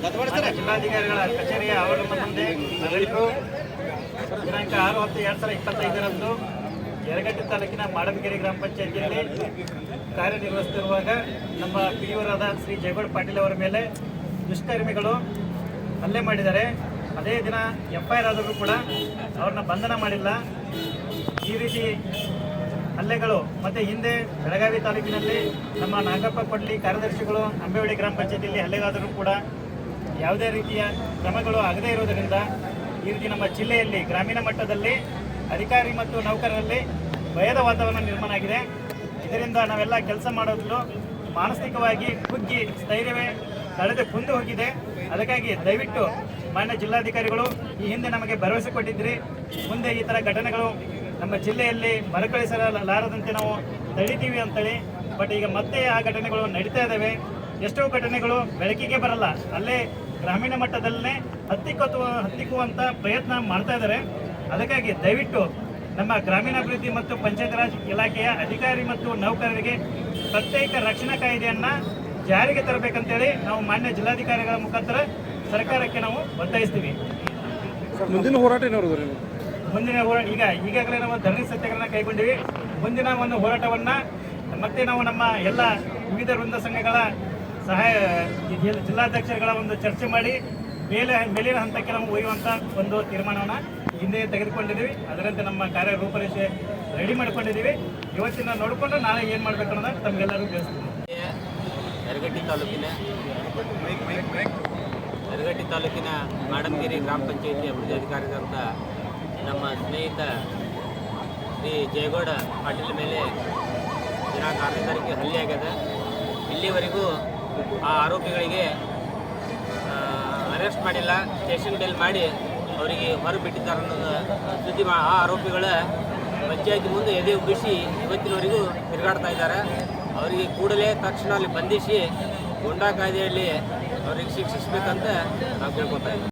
ಜಿಲ್ಲಾಧಿಕಾರಿಗಳ ಕಚೇರಿಯ ಆವರಣದ ಮುಂದೆ ನಾವೆಲ್ಲರೂ ದಿನಾಂಕ ಆರು ಹತ್ತು ಎರಡು ಸಾವಿರದ ಇಪ್ಪತ್ತೈದರಂದು ಯರಗಟ್ಟಿ ತಾಲೂಕಿನ ಮಾಡಮಗೆರೆ ಗ್ರಾಮ ಪಂಚಾಯತಿಯಲ್ಲಿ ಕಾರ್ಯನಿರ್ವಹಿಸುತ್ತಿರುವಾಗ ನಮ್ಮ ಪಿಯುವರಾದ ಶ್ರೀ ಜಯಗೌಡ ಪಾಟೀಲ್ ಅವರ ಮೇಲೆ ದುಷ್ಕರ್ಮಿಗಳು ಹಲ್ಲೆ ಮಾಡಿದ್ದಾರೆ. ಅದೇ ದಿನ ಎಫ್ ಆದರೂ ಕೂಡ ಅವ್ರನ್ನ ಬಂಧನ ಮಾಡಿಲ್ಲ. ಈ ರೀತಿ ಹಲ್ಲೆಗಳು ಮತ್ತೆ ಹಿಂದೆ ಬೆಳಗಾವಿ ತಾಲೂಕಿನಲ್ಲಿ ನಮ್ಮ ನಾಗಪ್ಪ ಕೊಡ್ಲಿ ಕಾರ್ಯದರ್ಶಿಗಳು, ಅಂಬೇವಳ್ಳಿ ಗ್ರಾಮ ಪಂಚಾಯತಿಯಲ್ಲಿ ಹಲ್ಲೆಗಾದರೂ ಕೂಡ ಯಾವುದೇ ರೀತಿಯ ಕ್ರಮಗಳು ಆಗದೇ ಇರುವುದರಿಂದ ಈ ರೀತಿ ನಮ್ಮ ಜಿಲ್ಲೆಯಲ್ಲಿ ಗ್ರಾಮೀಣ ಮಟ್ಟದಲ್ಲಿ ಅಧಿಕಾರಿ ಮತ್ತು ನೌಕರರಲ್ಲಿ ಭಯದ ವಾತಾವರಣ ನಿರ್ಮಾಣ ಆಗಿದೆ. ಇದರಿಂದ ನಾವೆಲ್ಲ ಕೆಲಸ ಮಾಡೋದು ಮಾನಸಿಕವಾಗಿ ಕುಗ್ಗಿ ಸ್ಥೈರ್ಯವೇ ಕಳೆದು ಕುಂದು ಹೋಗಿದೆ. ಅದಕ್ಕಾಗಿ ದಯವಿಟ್ಟು ಮಾನ್ಯ ಜಿಲ್ಲಾಧಿಕಾರಿಗಳು ಈ ಹಿಂದೆ ನಮಗೆ ಭರವಸೆ ಕೊಟ್ಟಿದ್ರಿ ಮುಂದೆ ಈ ಥರ ಘಟನೆಗಳು ನಮ್ಮ ಜಿಲ್ಲೆಯಲ್ಲಿ ಮರುಕಳಿಸಲಾರದಂತೆ ನಾವು ತಡಿತೀವಿ ಅಂತೇಳಿ. ಬಟ್ ಈಗ ಮತ್ತೆ ಆ ಘಟನೆಗಳು ನಡೀತಾ ಇದ್ದಾವೆ. ಎಷ್ಟೋ ಘಟನೆಗಳು ಬೆಳಕಿಗೆ ಬರಲ್ಲ. ಅಲ್ಲೇ ಗ್ರಾಮೀಣ ಮಟ್ಟದಲ್ಲೇ ಹತ್ತಿಕ್ಕುವ ಹತ್ತಿಕ್ಕುವಂಥ ಪ್ರಯತ್ನ ಮಾಡ್ತಾ ಇದ್ದಾರೆ. ಅದಕ್ಕಾಗಿ ದಯವಿಟ್ಟು ನಮ್ಮ ಗ್ರಾಮೀಣಾಭಿವೃದ್ಧಿ ಮತ್ತು ಪಂಚಾಯತ್ ರಾಜ್ ಇಲಾಖೆಯ ಅಧಿಕಾರಿ ಮತ್ತು ನೌಕರರಿಗೆ ಪ್ರತ್ಯೇಕ ರಕ್ಷಣಾ ಕಾಯ್ದೆಯನ್ನ ಜಾರಿಗೆ ತರಬೇಕಂತೇಳಿ ನಾವು ಮಾನ್ಯ ಜಿಲ್ಲಾಧಿಕಾರಿಗಳ ಮುಖಾಂತರ ಸರ್ಕಾರಕ್ಕೆ ನಾವು ಒತ್ತಾಯಿಸ್ತೀವಿ. ಮುಂದಿನ ಹೋರಾಟ ಮುಂದಿನ ಹೋರಾಟ ಈಗ ಈಗಾಗಲೇ ನಾವು ಧರಣಿ ಸತ್ಯಗಳನ್ನ ಕೈಗೊಂಡಿವಿ. ಮುಂದಿನ ಒಂದು ಹೋರಾಟವನ್ನ ಮತ್ತೆ ನಾವು ನಮ್ಮ ಎಲ್ಲ ವಿವಿಧ ವೃಂದ ಸಂಘಗಳ ಸಹಾಯ ಜಿಲ್- ಜಿಲ್ಲಾಧ್ಯಕ್ಷರುಗಳ ಒಂದು ಚರ್ಚೆ ಮಾಡಿ ಮೇಲೆ ಮೇಲಿನ ಹಂತಕ್ಕೆ ನಾವು ಒಯ್ಯುವಂತ ಒಂದು ತೀರ್ಮಾನವನ್ನ ಹಿಂದೆ ತೆಗೆದುಕೊಂಡಿದ್ದೀವಿ. ಅದರಂತೆ ನಮ್ಮ ಕಾರ್ಯ ರೂಪರೇಷೆ ರೆಡಿ ಮಾಡ್ಕೊಂಡಿದ್ದೀವಿ. ಇವತ್ತಿನ ನೋಡಿಕೊಂಡು ನಾಳೆ ಏನು ಮಾಡ್ಬೇಕು ಅನ್ನೋದನ್ನ ತಮ್ಗೆಲ್ಲರೂ ತಿಳಿಸ್ತೀನಿ. ಯರಗಟ್ಟಿ ತಾಲೂಕಿನ ಯರಗಟ್ಟಿ ತಾಲೂಕಿನ ಮಾಡಂಗಿರಿ ಗ್ರಾಮ ಪಂಚಾಯಿತಿ ಅಭಿವೃದ್ಧಿ ಅಧಿಕಾರಿದಂಥ ನಮ್ಮ ಸ್ನೇಹಿತ ಶ್ರೀ ಜಯಗೌಡ ಪಾಟೀಲ್ ಮೇಲೆ ದಿನಾಂಕ ಆರನೇ ತಾರೀಕಿಗೆ ಹಲ್ಲೆ ಆಗ್ಯದ. ಇಲ್ಲಿವರೆಗೂ ಆ ಆರೋಪಿಗಳಿಗೆ ಅರೆಸ್ಟ್ ಮಾಡಿಲ್ಲ, ಸ್ಟೇಷನ್ ಬೇಲ್ ಮಾಡಿ ಅವರಿಗೆ ಹೊರಬಿಟ್ಟಿದ್ದಾರೆ ಅನ್ನೋದು ಸುದ್ದಿ ಆ ಆರೋಪಿಗಳ ಪಂಚಾಯಿತಿ ಮುಂದೆ ಎದೆ ಉಬ್ಬಿಸಿ ಇವತ್ತಿನವರೆಗೂ ತಿರುಗಾಡ್ತಾ ಇದ್ದಾರೆ. ಅವರಿಗೆ ಕೂಡಲೇ ತಕ್ಷಣ ಅಲ್ಲಿ ಬಂಧಿಸಿ, ಗುಂಡಾ ಕಾಯ್ದೆಯಲ್ಲಿ ಅವರಿಗೆ ಶಿಕ್ಷಿಸಬೇಕಂತ ನಾವು ಕೇಳ್ಕೊತಾ ಇದ್ದೀವಿ.